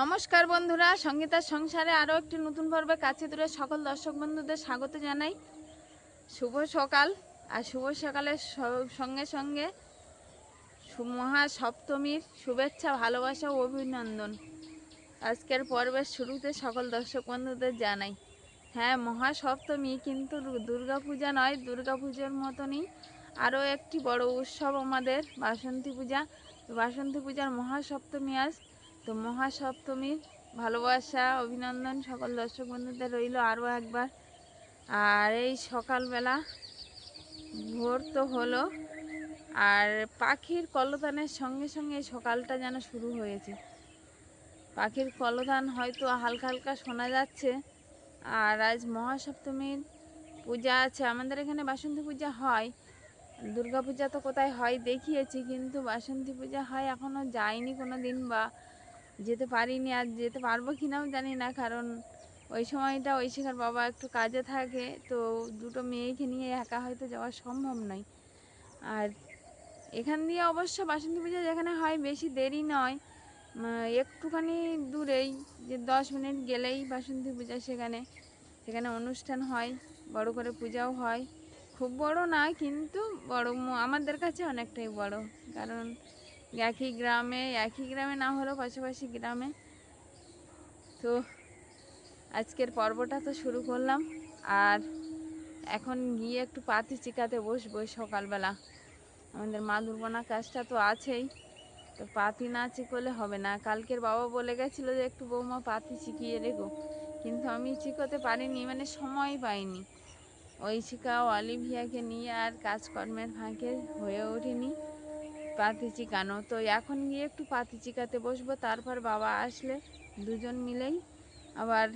নমস্কার বন্ধুরা, সঙ্গীতার সংসারে আরও একটি নতুন পর্বে কাছে দূরে সকল দর্শক বন্ধুদের স্বাগত জানাই। শুভ সকাল আর শুভ সকালের সঙ্গে সঙ্গে মহা সপ্তমীর শুভেচ্ছা, ভালোবাসা ও অভিনন্দন। আজকের পর্বের শুরুতে সকল দর্শক বন্ধুদের জানাই। হ্যাঁ মহা সপ্তমী কিন্তু দুর্গা পূজা নয় দুর্গা পুজোর মতনই আরও একটি বড় উৎসব আমাদের, বাসন্তী পূজা। বাসন্তী পূজার মহা সপ্তমী আজ তো মহাসপ্তমীর ভালোবাসা, অভিনন্দন সকল দর্শক বন্ধুদের রইল আরও একবার। আর এই সকালবেলা ভোর তো হলো, আর পাখির কলতানের সঙ্গে সঙ্গে সকালটা যেন শুরু হয়েছে। পাখির কলতান হয়তো হালকা হালকা শোনা যাচ্ছে, আর আজ মহাসপ্তমীর পূজা আছে। আমাদের এখানে বাসন্তী পূজা হয় দুর্গা পূজা তো কোথায় হয় দেখিয়েছি, কিন্তু বাসন্তী পূজা হয় এখনও যায়নি কোনো দিন বা যেতে পারিনি আর যেতে পারব কি নাও জানি না। কারণ ওই সময়টা ঐশিকার বাবা একটু কাজে থাকে, তো দুটো মেয়েকে নিয়ে একা হয়তো যাওয়া সম্ভব নয়। আর এখান দিয়ে অবশ্য বাসন্তী পূজা যেখানে হয় বেশি দেরি নয় একটুখানি দূরেই, যে দশ মিনিট গেলেই বাসন্তী পূজা সেখানে সেখানে অনুষ্ঠান হয়, বড় করে পূজাও হয়। খুব বড় না, কিন্তু বড় আমাদের কাছে অনেকটাই বড়। কারণ একই গ্রামে একই গ্রামে না হলেও পাশাপাশি গ্রামে। তো আজকের পর্বটা তো শুরু করলাম। আর এখন গিয়ে একটু পাতি চিকাতে বসবো সকালবেলা। আমাদের মা দুর্বনা কাজটা তো আছেই। তো পাতি না চিকলে হবে না। কালকের বাবা বলে গেছিল যে একটু বৌমা পাতি চিকিয়ে রেখো। কিন্তু আমি চিকোতে পারিনি মানে সময় পাইনি। ওই চিকা অলিভিয়াকে নিয়ে আর কাজকর্মের ফাঁকে হয়ে ওঠেনি। পাতি চিকানো তো এখন গিয়ে একটু পাতি চিকাতে বসবো, তারপর বাবা আসলে দুজন মিলেই আবার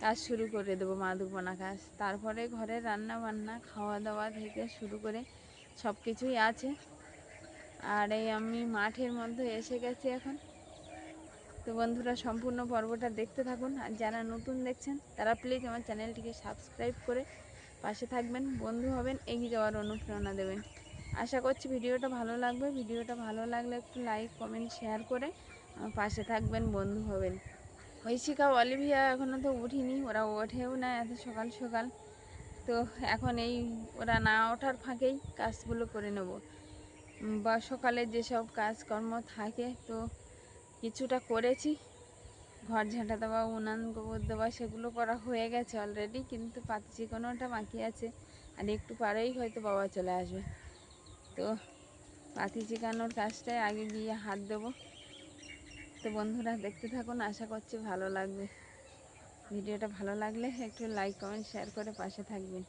কাজ শুরু করে দেবো মাদুকোনা কাজ। তারপরে ঘরে রান্না বান্না খাওয়া দাওয়া থেকে শুরু করে সব কিছুই আছে। আর এই আমি মাঠের মধ্যে এসে গেছি এখন। তো বন্ধুরা, সম্পূর্ণ পর্বটা দেখতে থাকুন। আর যারা নতুন দেখছেন, তারা প্লিজ আমার চ্যানেলটিকে সাবস্ক্রাইব করে পাশে থাকবেন। বন্ধু হবেন, এগিয়ে যাওয়ার অনুপ্রেরণা দেবেন। আশা করছি ভিডিওটা ভালো লাগবে। ভিডিওটা ভালো লাগলে একটু লাইক কমেন্ট শেয়ার করে পাশে থাকবেন, বন্ধু হবেন। ঐশিকা, অলিভিয়া এখনও তো উঠিনি ওরা ওঠেও না এত সকাল সকাল। তো এখন এই ওরা না ওঠার ফাঁকেই কাজগুলো করে নেব। বা সকালে যেসব কাজকর্ম থাকে, তো কিছুটা করেছি। ঘর ঝাঁটা দেওয়া, উনান গোবর দেওয়া, সেগুলো করা হয়ে গেছে অলরেডি কিন্তু পাতি চিকনোটা বাকি আছে। আর একটু পারেই হয়তো বাবা চলে আসবে। তো পাতি চিকানোর কাজটায় আগে গিয়ে হাত দেবো। তো বন্ধুরা দেখতে থাকুন, আশা করছি ভালো লাগবে। ভিডিওটা ভালো লাগলে একটু লাইক কমেন্ট শেয়ার করে পাশে থাকবেন।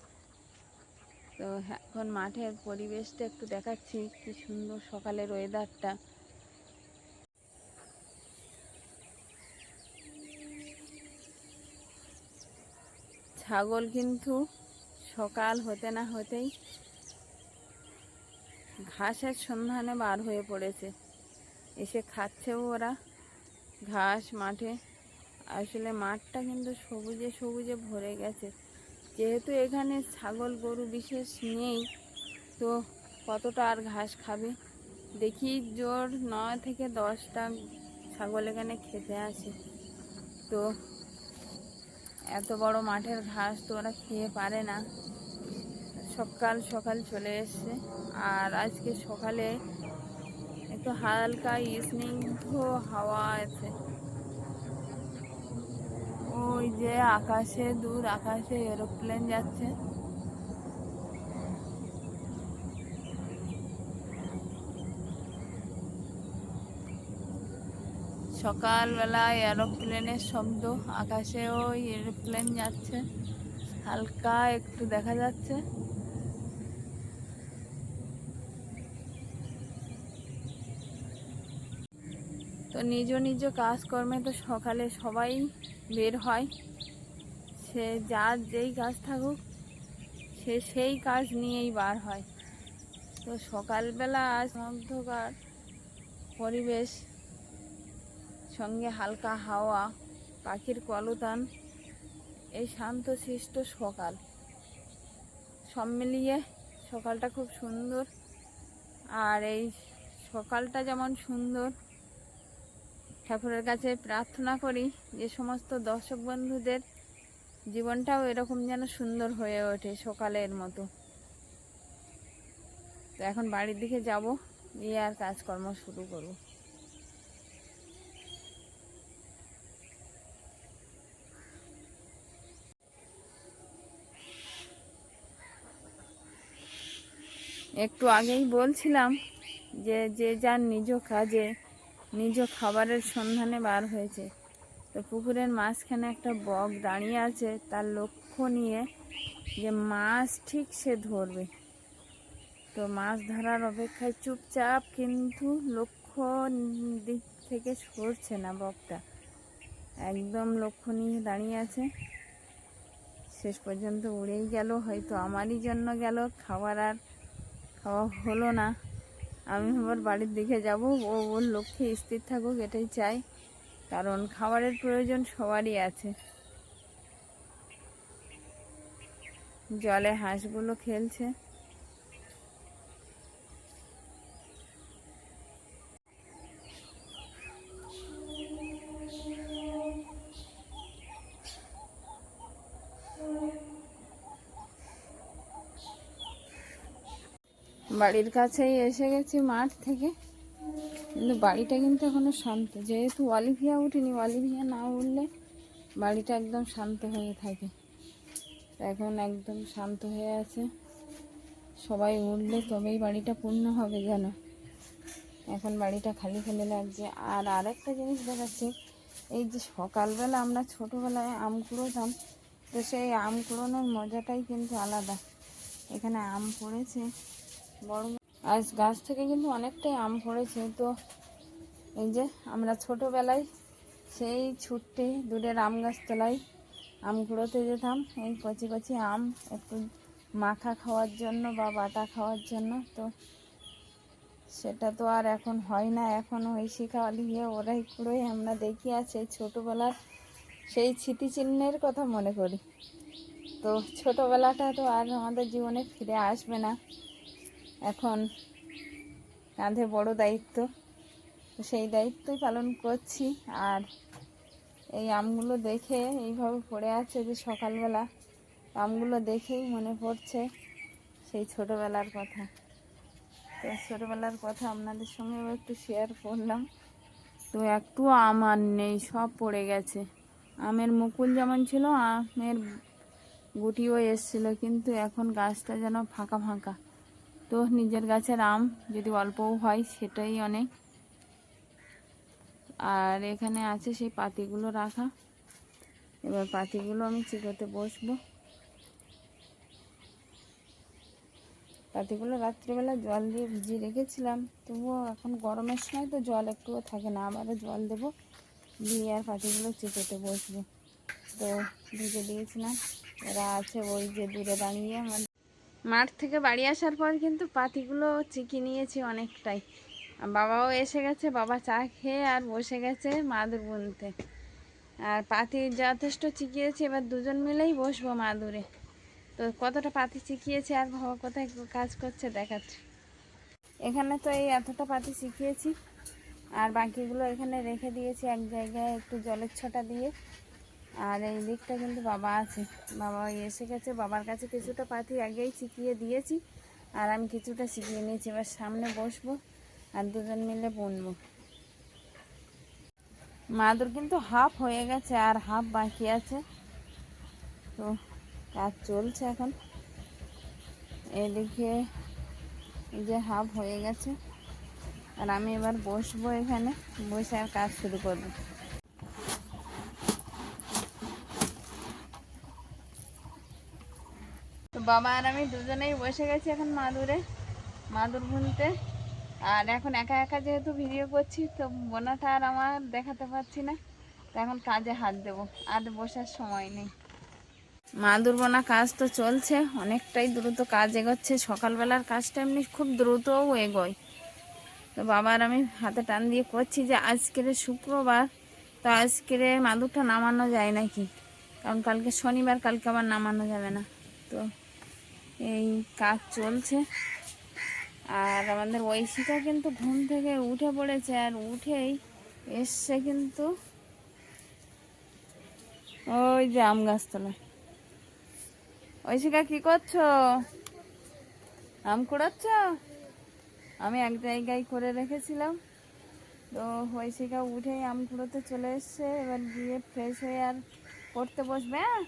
তো এখন মাঠের পরিবেশটা একটু দেখাচ্ছি, কি সুন্দর সকালের ওয়েদারটা ছাগল কিন্তু সকাল হতে না হতেই ঘাসের সন্ধানে বার হয়ে পড়েছে। এসে খাচ্ছেও ওরা। ঘাস, মাঠে। আসলে মাঠটা কিন্তু সবুজে সবুজে ভরে গেছে। যেহেতু এখানে ছাগল, গরু বিশেষ নেই, তো কতটা আর ঘাস খাবে? দেখি জোর নয় থেকে দশটা ছাগল এখানে খেতে আসে। তো এত বড় মাঠের ঘাস তো ওরা খেয়ে পারে না। সকাল সকাল চলে এসছে। আর আজকে সকালে একটু হালকা স্নিগ্ধ হাওয়া আছে। ওই যে আকাশে দূর আকাশে এরোপ্লেন যাচ্ছে। সকালবেলায় এরোপ্লেনের শব্দ আকাশে ওই এরোপ্লেন যাচ্ছে। হালকা একটু দেখা যাচ্ছে। তো নিজ নিজ কাজকর্মে তো সকালে সবাই বের হয়। সে যার যেই কাজ থাকুক, সে সেই কাজ নিয়েই বার হয়। তো সকালবেলা আজ অন্ধকার পরিবেশ, সঙ্গে হালকা হাওয়া, পাখির কলতান, এই শান্ত শান্তশিষ্ট সকাল। সব মিলিয়ে সকালটা খুব সুন্দর। আর এই সকালটা যেমন সুন্দর ঠাকুরের কাছে প্রার্থনা করি যে সমস্ত দর্শক বন্ধুদের জীবনটাও এরকম যেন সুন্দর হয়ে ওঠে সকালের মতো। তো এখন বাড়ির দিকে যাব, গিয়ে আর কাজকর্ম শুরু করব। একটু আগেই বলছিলাম যে যে যার নিজ কাজে নিজ খাবারের সন্ধানে বার হয়েছে। তো পুকুরের মাঝখানে একটা বক দাঁড়িয়ে আছে, তার লক্ষ্য নিয়ে যে মাছ ঠিক সে ধরবে। তো মাছ ধরার অপেক্ষায় চুপচাপ কিন্তু লক্ষ্য দিক থেকে সরছে না বকটা। একদম লক্ষ্য নিয়ে দাঁড়িয়ে আছে। শেষ পর্যন্ত উড়েই গেল, হয়তো আমারই জন্য গেল, খাবার আর খাওয়া হলো না। আমি আমার বাড়ির দিকে যাব, ও ওর লক্ষ্যে স্থির থাকুক, এটাই চাই। কারণ খাবারের প্রয়োজন সবারই আছে। জলে হাঁসগুলো খেলছে। বাড়ির কাছেই এসে গেছি মাঠ থেকে। কিন্তু বাড়িটা কিন্তু এখনও শান্ত। যেহেতু অলিভিয়া উঠিনি, অলিভিয়া না উঠলে বাড়িটা একদম শান্ত হয়ে থাকে। এখন একদম শান্ত হয়ে আছে। সবাই উঠলে তবেই বাড়িটা পূর্ণ হবে যেন। এখন বাড়িটা খালি খালি লাগছে। আর আরেকটা জিনিস দেখাচ্ছে। এই যে সকালবেলা আমরা ছোটোবেলায় আম কুড়োতাম, তো সেই আম কুড়োনোর মজাটাই কিন্তু আলাদা। এখানে আম পড়েছে। বড় আজ গাছ থেকে কিন্তু অনেকটাই আম পড়েছে। তো এই যে আমরা ছোটোবেলায় সেই ছুটতে দূরের আম গাছতলায় আম কুড়োতে যেতাম। এই কচি কচি আম একটু মাখা খাওয়ার জন্য বা বাটা খাওয়ার জন্য। তো সেটা তো আর এখন হয় না। এখন ওই শিখালি গিয়ে ওরাই কুড়োই আমরা দেখি আর সেই ছোটোবেলার সেই স্মৃতিচিহ্নের কথা মনে করি। তো ছোটোবেলাটা তো আর আমাদের জীবনে ফিরে আসবে না। এখন কাঁধে বড় দায়িত্ব। তো সেই দায়িত্বই পালন করছি। আর এই আমগুলো দেখে এইভাবে পড়ে আছে যে সকালবেলা আমগুলো দেখেই মনে পড়ছে সেই ছোটোবেলার কথা। তো ছোটোবেলার কথা আপনাদের সঙ্গেও একটু শেয়ার করলাম। তো একটু আম আর নেই, সব পড়ে গেছে। আমের মুকুল যেমন ছিল, আমের গুটিও এসছিল, কিন্তু এখন গাছটা যেন ফাঁকা ফাঁকা। তো নিজের গাছের আম যদি অল্পও হয়, সেটাই অনেক। আর এখানে আছে সেই পাতিগুলো রাখা। এবার পাতিগুলো আমি চিকোতে বসবো। পাতিগুলো রাত্রিবেলা জল দিয়ে ভিজিয়ে রেখেছিলাম, তবুও এখন গরমের সময় তো জল একটুও থাকে না, আবারও জল দেব। দিয়ে আর পাতিগুলো চিকোতে বসবো। তো ভিজে দিয়েছিলাম। এরা আছে ওই যে দূরে দাঁড়িয়ে আমার মাঠ থেকে বাড়ি আসার পর কিন্তু পাতিগুলো চিকি নিয়েছি অনেকটাই। বাবাও এসে গেছে, বাবা চা খেয়ে আর বসে গেছে মাদুর বুনতে। আর পাতি যথেষ্ট চিকিয়েছি, এবার দুজন মিলেই বসবো মাদুরে। তো কতটা পাতি শিখিয়েছি আর বাবা কোথায় কাজ করছে দেখাচ্ছে। এখানে তো এই এতটা পাতি শিখিয়েছি আর বাকিগুলো এখানে রেখে দিয়েছি এক জায়গায় একটু জলের ছটা দিয়ে। আর এই দিকটা কিন্তু বাবা আছে। বাবা এসে গেছে, বাবার কাছে কিছুটা পাতি আগেই শিখিয়ে দিয়েছি আর আমি কিছুটা শিখিয়ে নিয়েছি। এবার সামনে বসবো আর দুজন মিলে বুনবো। মাদুর কিন্তু হাফ হয়ে গেছে আর হাফ বাকি আছে। তো কাজ চলছে এখন। এদিকে যে হাফ হয়ে গেছে। আর আমি এবার বসবো এখানে, বসে আর কাজ শুরু করব। বাবা আর আমি দুজনেই বসে গেছি এখন মাদুরে, মাদুর বুনতে আর এখন একা একা যেহেতু ভিডিও করছি, তো বোনাটা আর আমার দেখাতে পারছি না। তো এখন কাজে হাত দেবো, আর বসার সময় নেই। মাদুর বোনা কাজ তো চলছে, অনেকটাই দ্রুত কাজ এগোচ্ছে। সকালবেলার কাজটা এমনি খুব দ্রুতও এগোয়। তো বাবার আমি হাতে টান দিয়ে করছি যে আজকের শুক্রবার, তো আজকের মাদুরটা নামানো যায় নাকি? কারণ কালকে শনিবার, কালকে আবার নামানো যাবে না। তো এই কাজ চলছে। আর আমাদের ঐশিকা কিন্তু ঘুম থেকে উঠে পড়েছে আর উঠেই এসছে কিন্তু ওই যে আম গাছতলায় ঐশিকা, কি করছ? আম কুড়াচ্ছ? আমি এক জায়গায় করে রেখেছিলাম। তো ঐশিকা উঠেই আম কুড়োতে চলে এসছে। এবার গিয়ে ফ্রেশ হয়ে আর পড়তে বসবে হ্যাঁ?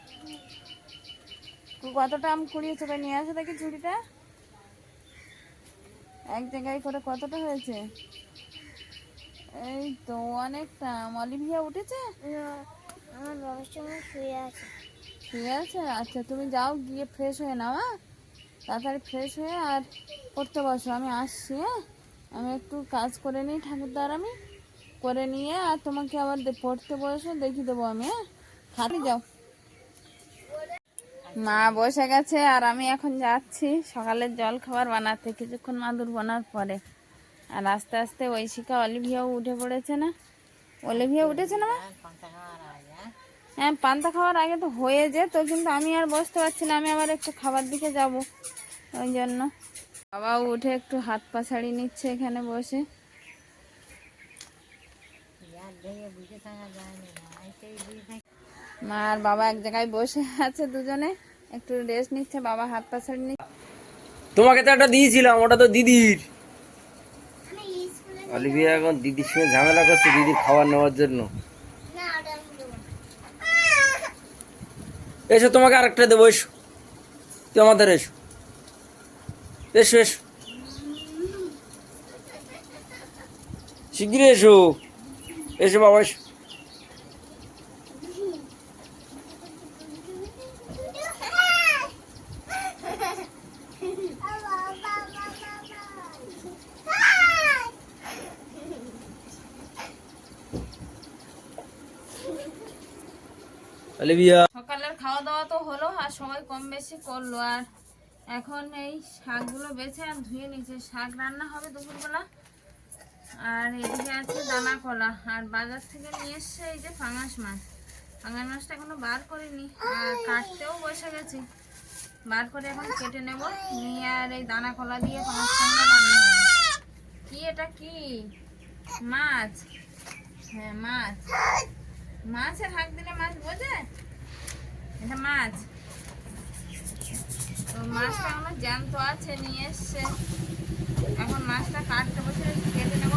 কতটা আম কুড়িয়েছো ভাই নিয়ে আসো দেখি ঝুড়িটা? এক জায়গায় করে কতটা হয়েছে? এই তো অনেকটা আম। অলিভিয়া উঠেছে? আমার বাবার সঙ্গে শুয়ে আছে। আছে? আচ্ছা তুমি যাও গিয়ে ফ্রেশ হয়ে নাও হ্যাঁ? তাড়াতাড়ি ফ্রেশ হয়ে আর পড়তে বসো। আমি আসছি হ্যাঁ? আমি একটু কাজ করে নিই ঠাকুরদার আমি। করে নিয়ে আর তোমাকে আবার পড়তে বসো দেখিয়ে দেবো আমি হ্যাঁ? খাতে যাও। মা বসে গেছে আর আমি এখন যাচ্ছি সকালের জল খাবার বানাতে, কিছুক্ষণ মাদুর বানার পরে। আর আস্তে আস্তে ঐশিকা অলিভিয়াও উঠে পড়েছে না? অলিভিয়া উঠেছে না? হ্যাঁ পান্তা খাওয়ার আগে তো হয়ে যেত, কিন্তু আমি আর বসতে পারছি না, আমি আবার একটু খাবার দিকে যাব ওই জন্য। বাবাও উঠে একটু হাত পা ছাড়িয়ে নিচ্ছে এখানে বসে। মা আর বাবা এক জায়গায় বসে আছে দুজনে। একটু রেস্ট নিচ্ছে বাবা হাত পা ছাড়িয়ে নিচ্ছে তোমাকে তো একটা দিয়েছিলাম ওটা তো দিদির। অলিভিয়া এখন দিদির সঙ্গে ঝামেলা করছে দিদি খাবার নেওয়ার জন্য। না ওটা আমি দেবো না। এসো তোমাকে আরেকটা দেবো এসো। তুই আমাদের এসো। এসো এসো। শিগগিরি এসো। এসো বাবা এসো। সকালের খাওয়া দাওয়া তো হলো আর সবাই কম বেশি করল আর এখন এই শাকগুলো বেছে আর ধুয়ে নিচ্ছে শাক রান্না হবে দুপুরবেলা। আর এদিকে আছে দানা কলা। আর বাজার থেকে নিয়ে এসছে এই যে পাঙাশ মাছ। পাঙাশ মাছটা এখনও বার করিনি। আর কাটতেও বসে গেছি। বার করে এখন কেটে নেব। নিয়ে আর এই দানা কলা দিয়ে সঙ্গে রান্না হবে। কি এটা কি? মাছ। হ্যাঁ মাছ। মাছের হাক দিলে মাছ বোঝে? এটা মাছ। তো মাছটা এখনও জ্যান্ত আছে, নিয়ে এসছে। এখন মাছটা কাটতে বসে কেটে নেব।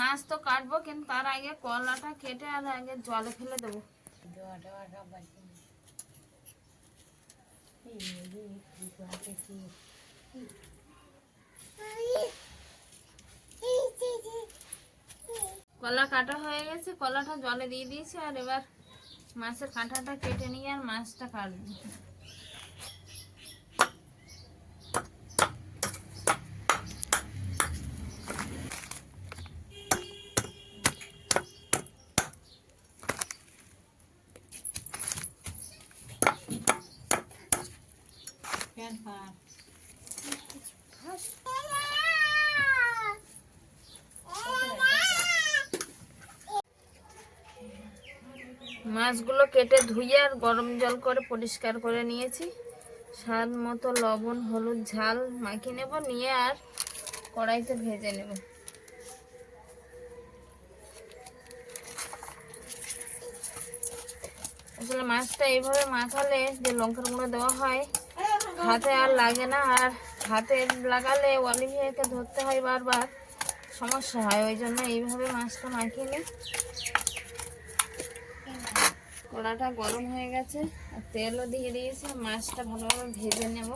মাছ তো কাটবো, কিন্তু তার আগে কলাটা কেটে আর আগে জলে ফেলে দেবো। কলা কাটা হয়ে গেছে, কলাটা জলে দিয়ে দিয়েছি, আর এবার মাছের কাঁটাটা কেটে নিয়ে আর মাছটা কাটবো। মাছগুলো কেটে ধুয়ে আর গরম জল করে পরিষ্কার করে নিয়েছি। স্বাদ মতো লবণ, হলুদ, ঝাল মাখিয়ে নেব, নিয়ে আর কড়াইতে ভেজে নেব। আসলে মাছটা এইভাবে মাখালে যে লঙ্কার গুঁড়ো দেওয়া হয় হাতে আর লাগে না, আর হাতে লাগালে অলিভিয়াকে ধরতে হয় বারবার। সমস্যা হয়, ওই জন্য এইভাবে মাছটা মাখিয়ে নিই কড়াটা গরম হয়ে গেছে, আর তেলও দিয়ে দিয়েছি, মাছটা ভালোভাবে ভেজে নেব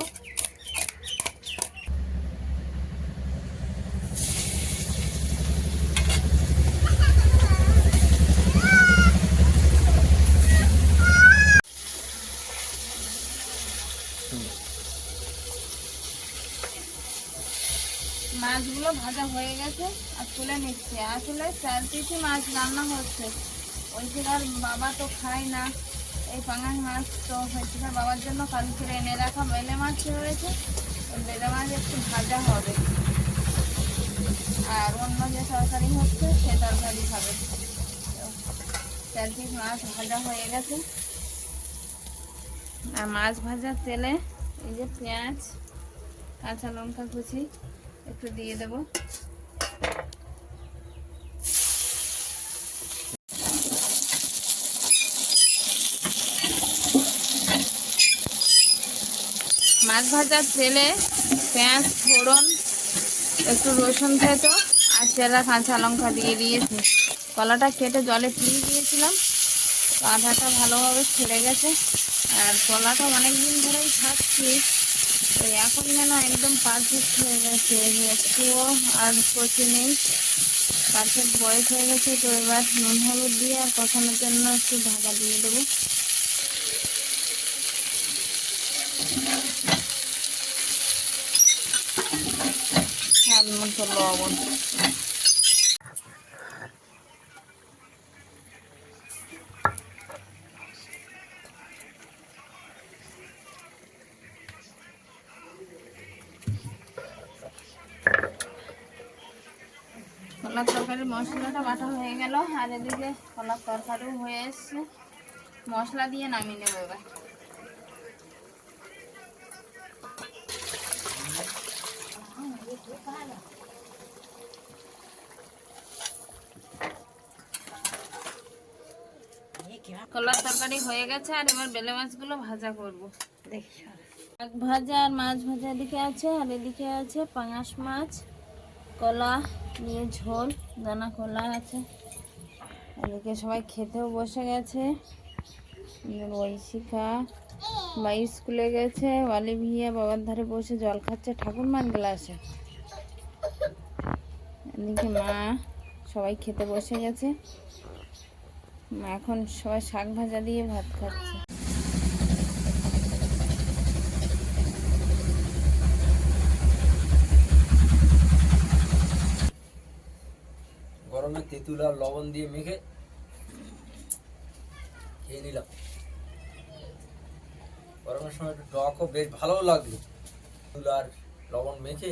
মাছগুলো ভাজা হয়ে গেছে আর তুলে নিচ্ছি। আসলে চার মাছ রান্না হচ্ছে। ওই ওইখানে বাবা তো খায় না, এই পাঙাশ মাছ তো হয়েছিল বাবার জন্য কাল কালকে এনে রাখা বেলে মাছ রয়েছে। বেলে মাছ একটু ভাজা হবে। আর অন্য যে তরকারি হচ্ছে, সে তরকারি খাবে। চার পিস মাছ ভাজা হয়ে গেছে। আর মাছ ভাজার তেলে এই যে পেঁয়াজ, কাঁচা লঙ্কা কুচি একটু দিয়ে দেবো। মাছ ভাজার তেলে পেঁয়াজ, ফোড়ন, একটু রসুন থেতো আর চেরা, কাঁচা লঙ্কা দিয়ে দিয়েছি। কলাটা কেটে জলে ফিরিয়ে দিয়েছিলাম। আঠাটা ভালোভাবে ছেড়ে গেছে। আর কলাটা অনেক দিন ধরেই খাচ্ছি তো এখন যেন একদম পারফেক্ট হয়ে গেছে। একটুও আর কচি নেই। পারফেক্ট বয়স হয়ে গেছে। তো এবার নুন হলুদ দিয়ে আর কষানোর জন্য একটু ঢাকা দিয়ে দেবো। লবণ কলার তরকারির মশলাটা বাটা হয়ে গেল। আর এদিকে কলার তরকারিও হয়ে এসছে। মশলা দিয়ে নামিয়ে নেব এবার কলার তরকারি হয়ে গেছে আর এবার বেলে মাছগুলো ভাজা করব। শাক ভাজা আর মাছ ভাজা এদিকে আছে আর এদিকে আছে পাঙাশ মাছ কলা নিয়ে ঝোল দানা কলা আছে। এদিকে সবাই খেতেও বসে গেছে। ঐশিকা বা স্কুলে গেছে ওয়ালি ভিয়া বাবার ধারে বসে জল খাচ্ছে ঠাকুরমার গ্লাসে। এদিকে মা সবাই খেতে বসে গেছে। এখন সবাই শাক ভাজা দিয়ে ভাত খাচ্ছে। গরমে তেঁতুল আর লবণ দিয়ে মেখে খেয়ে নিলাম। গরমের সময় একটু টকও বেশ ভালো লাগল। তেঁতুল আর লবণ মেখে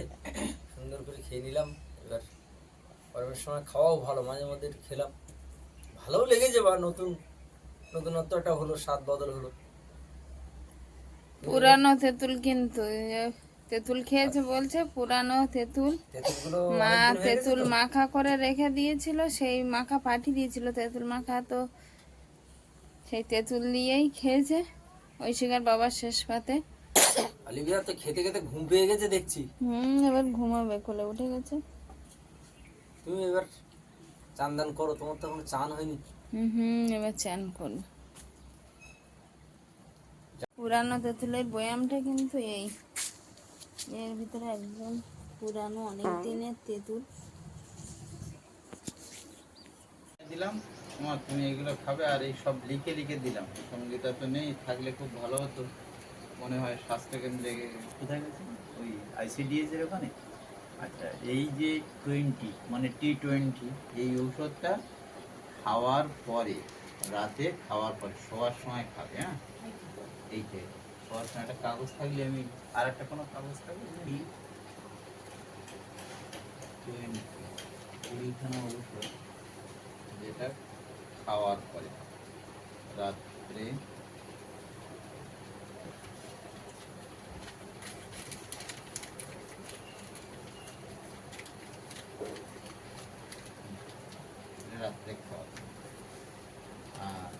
সুন্দর করে খেয়ে নিলাম। এবার গরমের সময় খাওয়াও ভালো, মাঝে মধ্যে একটু খেলাম। ভালোও লেগেছে বা নতুন নতুনত্ব একটা হলো স্বাদ বদল হলো? পুরানো তেঁতুল কিন্তু তেঁতুল খেয়েছে বলছে পুরানো তেঁতুল। মা তেঁতুল মাখা করে রেখে দিয়েছিল সেই মাখা পাঠিয়ে দিয়েছিল তেঁতুল মাখা তো সেই তেঁতুল দিয়েই খেয়েছে ওই শিকার বাবার শেষ পাতে। আলিবিয়া তো খেতে খেতে ঘুম পেয়ে গেছে দেখছি। হুম এবার ঘুমাবে কোলে উঠে গেছে। তুমি এবার চান দান করো তোমার তো এখনও চান হয়নি। হুম হুম এবার চান করবে। পুরানো তেঁতুলের বয়ামটা কিন্তু এই। এর ভিতরে একদম পুরানো অনেক দিনের তেঁতুল। দিলাম তোমার তুমি এগুলো খাবে আর এই সব লিখে লিখে দিলাম। সঙ্গীতা তো নেই থাকলে খুব ভালো হতো। মনে হয় স্বাস্থ্য কেন্দ্রে কোথায় গেছে? ওই আইসিডিএস এর ওখানে? আচ্ছা এই যে টোয়েন্টি মানে টি টোয়েন্টি এই ঔষধটা খাওয়ার পরে, রাতে খাওয়ার পরে, শোয়ার সময় খাবে হ্যাঁ? এইটাই। শোয়ার সময় একটা কাগজ থাকলে আমি আর একটা কোনো কাগজ থাকলে টি টোয়েন্টি কুড়িখানা ঔষধ যেটা খাওয়ার পরে, রাত্রে খাওয়া আর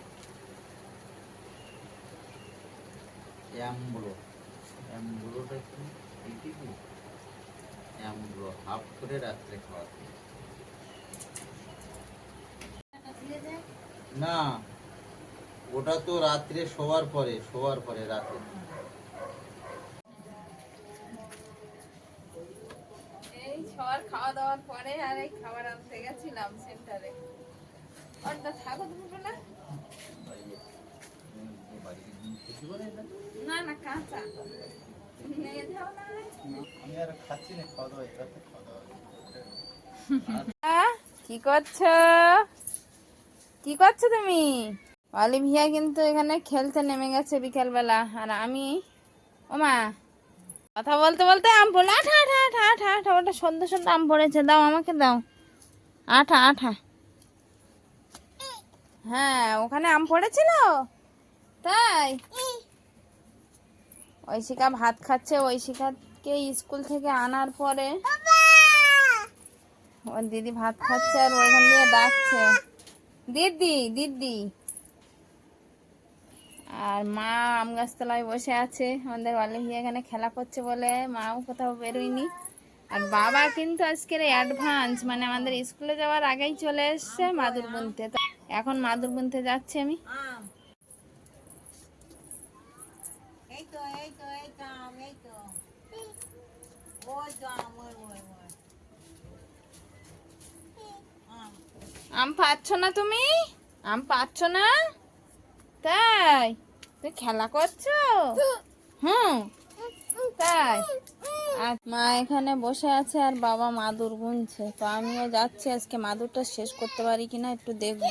অ্যাম্বুলো অ্যাম্বুলোটা কি? এইটি কি? অ্যাম্বুলো হাফ করে রাত্রে খাওয়াতে। না ওটা তো রাত্রে শোয়ার পরে শোয়ার পরে রাতে। এই সবার খাওয়া দাওয়ার পরে আর এই খাবার আনতে গেছিলাম সেন্টারে। ওটা থাকো দুটো না না না কাঁচা নিয়ে যাও না আমি আর খাচ্ছি না খাওয়া দাওয়া এটাতে খাওয়া দাওয়া কি করছ? কি করছ তুমি? অলিভিয়া কিন্তু এখানে খেলতে নেমে গেছে বিকেলবেলা আর আমি ওমা কথা বলতে বলতে আম পড়ল। আঠা আঠা আঠা আঠা আঠা ওটা সদ্য সদ্য আম পড়েছে দাও আমাকে দাও। আঠা আঠা। হ্যাঁ ওখানে আম পড়েছিল? তাই? ঐশিকা ভাত খাচ্ছে। ঐশিকাকে স্কুল থেকে আনার পরে ওর দিদি ভাত খাচ্ছে আর ওইখান দিয়ে ডাকছে। দিদি দিদি। আর মা আম গাছতলায় বসে আছে। আমাদের অলিভিয়া এখানে খেলা করছে বলে মাও কোথাও বেরোয়নি। আর বাবা কিন্তু আজকের অ্যাডভান্স মানে আমাদের স্কুলে যাওয়ার আগেই চলে এসছে মাদুর বুনতে। তো এখন মাদুর বুনতে যাচ্ছি আমি। আম পাচ্ছ না তুমি? আম পাচ্ছ না? তাই? তুই খেলা করছ? হুম। তাই? আর মা এখানে বসে আছে আর বাবা মাদুর গুনছে। তো আমিও যাচ্ছি। আজকে মাদুরটা শেষ করতে পারি কিনা একটু দেখব।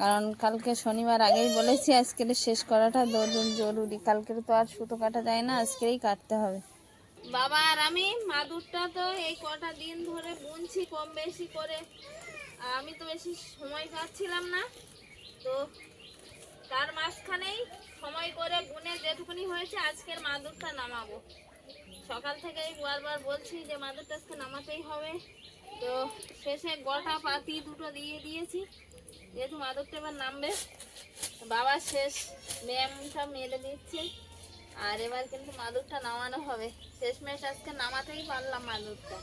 কারণ কালকে শনিবার আগেই বলেছি আজকের শেষ করাটা জরুরি কালকের তো আর সুতো কাটা যায় না আজকেই কাটতে হবে। বাবা আর আমি, মাদুরটা তো এই কটা দিন ধরে বুনছি কম বেশি করে। আমি তো বেশি সময় পাচ্ছিলাম না। তো তার মাঝখানেই সময় করে বুনে যেটুকুনি হয়েছে, আজকের মাদুরটা নামাবো। সকাল থেকেই বারবার বলছি যে মাদুরটা আজকে নামাতেই হবে। তো শেষে গোটা পাতি দুটো দিয়ে দিয়েছি। যেহেতু মাদুরটা এবার নামবে, বাবা শেষ ব্যায়ামটা মেরে দিচ্ছে। আর এবার কিন্তু মাদুরটা নামানো হবে। শেষমেশ আজকে নামাতেই পারলাম মাদুরটা।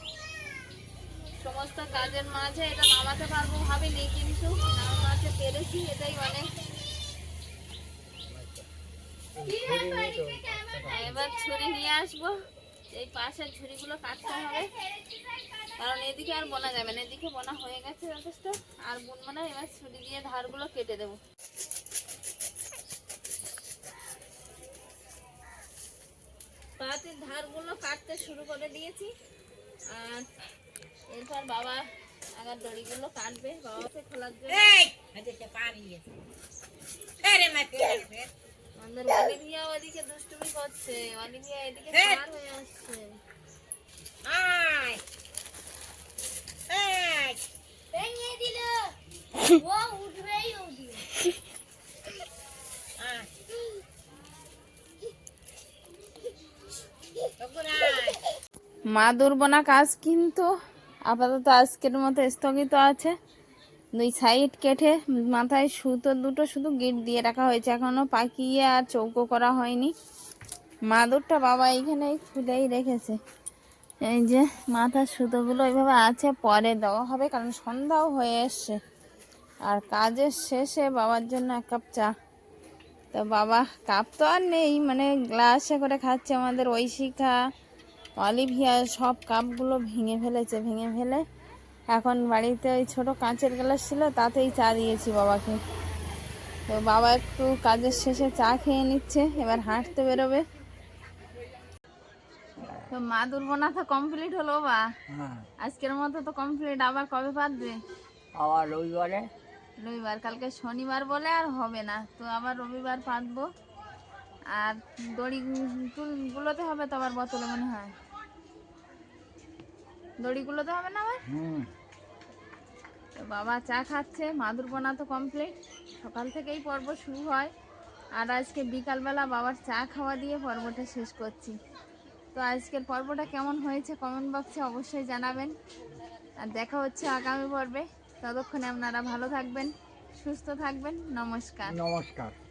সমস্ত কাজের মাঝে এটা নামাতে পারব ভাবিনি কিন্তু নামাতে পেরেছি এটাই অনেক এবার ছুরি নিয়ে আসব। এই পাশের ঝুড়িগুলো কাটতে হবে। কারণ এদিকে আর বোনা যাবে না এদিকে বোনা হয়ে গেছে যথেষ্ট। আর বুনবো না এবার ছুরি দিয়ে ধারগুলো কেটে দেবো। পাতির ধারগুলো কাটতে শুরু করে দিয়েছি। আর এরপর বাবা আবার দড়িগুলো কাটবে। বাবাকে খোলার জন্য আমাদের অলিভিয়া ওদিকে দুষ্টুমি করছে। অলিভিয়া এদিকে পার হয়ে আসছে। ভেঙে দিল। ও উঠবেই উঠবে মা দুর্বনা কাজ কিন্তু আপাতত আজকের মতো স্থগিত আছে। দুই সাইড কেটে মাথায় সুতো, দুটো শুধু গিট দিয়ে রাখা হয়েছে। এখনও পাকিয়ে আর চৌকো করা হয়নি। মাদুরটা বাবা এইখানে খুলেই রেখেছে। এই যে মাথার সুতোগুলো এইভাবে আছে, পরে দেওয়া হবে, কারণ সন্ধ্যাও হয়ে এসছে। আর কাজের শেষে বাবার জন্য এক কাপ চা। তো বাবা, কাপ তো আর নেই মানে গ্লাসে করে খাচ্ছে আমাদের ঐশিকা। অলিভিয়া সব কাপগুলো ভেঙে ফেলেছে ভেঙে ফেলে। এখন বাড়িতে ওই ছোটো কাঁচের গ্লাস ছিল তাতেই চা দিয়েছি বাবাকে। তো বাবা একটু কাজের শেষে চা খেয়ে নিচ্ছে এবার হাঁটতে বেরোবে। তো মা দুর্বনা তো কমপ্লিট হলো বা? আজকের মতো তো কমপ্লিট আবার কবে পাতবে আবার রবিবারে। রবিবার কালকে শনিবার বলে আর হবে না তো আবার রবিবার পাতবো আর দড়ি গুলোতে হবে তো আবার বোতলে মনে হয়। দড়িগুলোতে হবে না আবার? হুম। তো বাবা চা খাচ্ছে মাদুর বোনা তো কমপ্লিট সকাল থেকেই পর্ব শুরু হয়। আর আজকে বিকালবেলা বাবার চা খাওয়া দিয়ে পর্বটা শেষ করছি। তো আজকের পর্বটা কেমন হয়েছে কমেন্ট বক্সে অবশ্যই জানাবেন। আর দেখা হচ্ছে আগামী পর্বে। ততক্ষণে আপনারা ভালো থাকবেন সুস্থ থাকবেন। নমস্কার। নমস্কার।